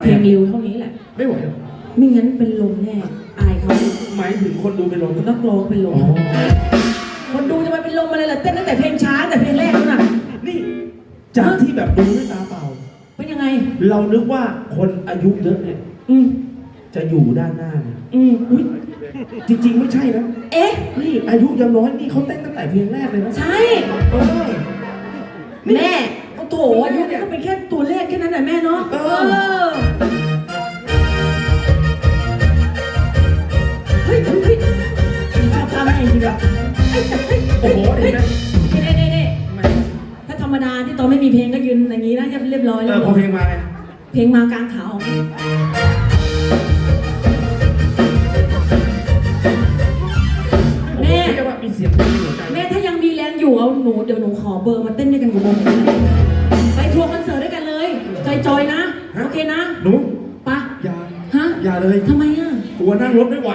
เพลงเร็วเท่านี้แหละ ไม่ไหวหรอไม่งั้นเป็นลมแน่ อายเขาหมายถึงคนดูเป็นลมนักร้องเป็นลมอ๋อคนดูจะมาเป็นลมอะไรล่ะเต้นตั้งแต่เพลงช้าแต่เพลงแรกแล้วน่ะนี่จากที่แบบดูด้วยตาเปล่า เป็นยังไง เรานึกว่าคนอายุเยอะเนี่ยอืมจะอยู่ด้านหน้าเนี่ยอืมอุ๊ยจริง ๆ ไม่ใช่นะเอ๊ะนี่อายุยังน้อยนี่เขาเต้นตั้งแต่เพลงแรกเลยนะใช่เออแม่โอ้โถอายุก็เป็นแค่ตัวเลขแค่นั้นแหละแม่เนาะเออ เฮ้ยเฮ้ยโอ้โหเห็นไหมเน่เน่เน่ถ้าธรรมดาที่ตอนไม่มีเพลงก็ยืนอย่างนี้นะเรียบร้อยเอแล้อวพอเพลงมาไงเพลงมากลางขาออกแม่ เรียกว่ามีเสียงเพลงในหัวใจแม่ถ้ายังมีแรงอยู่เอาหนูเดี๋ยวหนูขอเบอร์มาเต้นด้วยกันกับวงไปทัวร์คอนเสิร์ตด้วยกันเลยจอยๆนะโอเคนะหนูปะอย่าฮะอย่าเลยทำไมอะกลัวนั่งรถไม่ไหว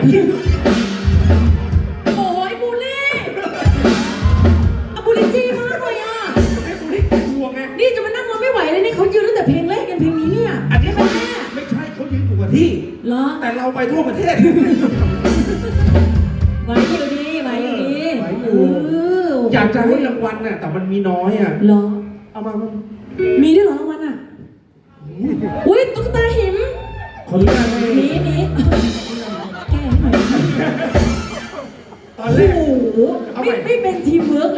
เขายืนตั้งแต่เพลงแรกยันเพลงนี้เนี่ยอันนี้เขาแม่ไม่ใช่เขายืนอยู่กับที่ เหรอแต่เราไปทั่วประเทศ ไหวอยู่ดีไหวอยู่ดีไหวอยู่เอออยากจะให้รางวัลน่ะแต่มันมีน้อยอะ เหรอ เอามามามีด้วยเหรอรางวัลอะ อุ้ยตุ๊กตาหิมขออนุญาตให้หนีหนีแก้ให้หน่อยตอนแรโอ้กโหเอาใหม่ไม่ไม่เป็นทีมเวิร์ก